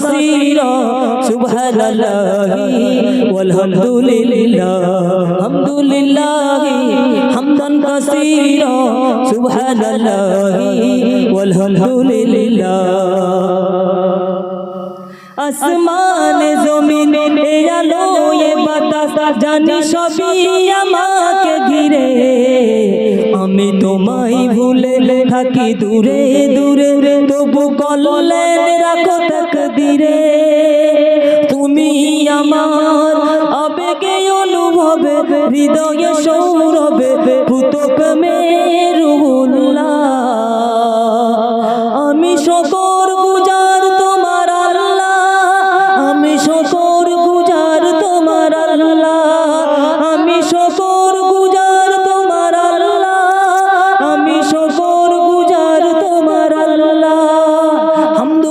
হামদান কাসীরা সুবহানাল্লাহ walhamdulillah হামদুলিল্লাহ, হামদান কাসীরা, সুবহানাল্লাহ walhamdulillah আসমান, জমিন এ আলো এ বাতাস জানি সবই আমাকে ঘিরে। আমি তোমায় ভুলে থাকি দূরে দূরে তবু কললেন রাখো তক দিরে তুমি আমার আবেগে অনুভবে হৃদয়ে সৌরভে পুতক মেরুল্লাহ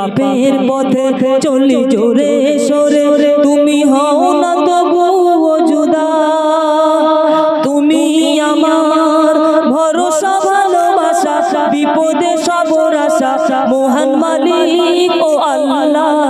পাপের পথে চলি জোরে সরে। তুমি হও না তবুও জুদা তুমি আমার ভরসা, ভালোবাসা, বিপদে সবর আশা মহান মালিক ও আল্লাহ।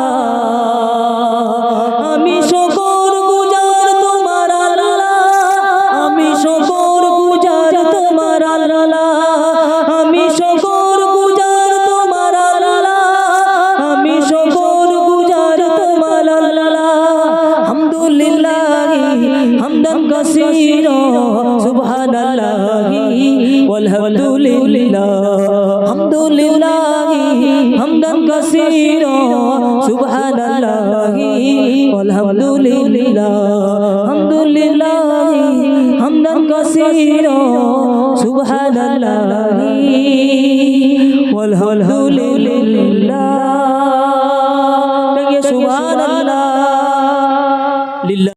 walhamdulillah hamdulillah hamdan kaseera subhanallah walhamdulillah hamdulillah hamdan kaseera subhanallah walhamdulillah subhanallah lillah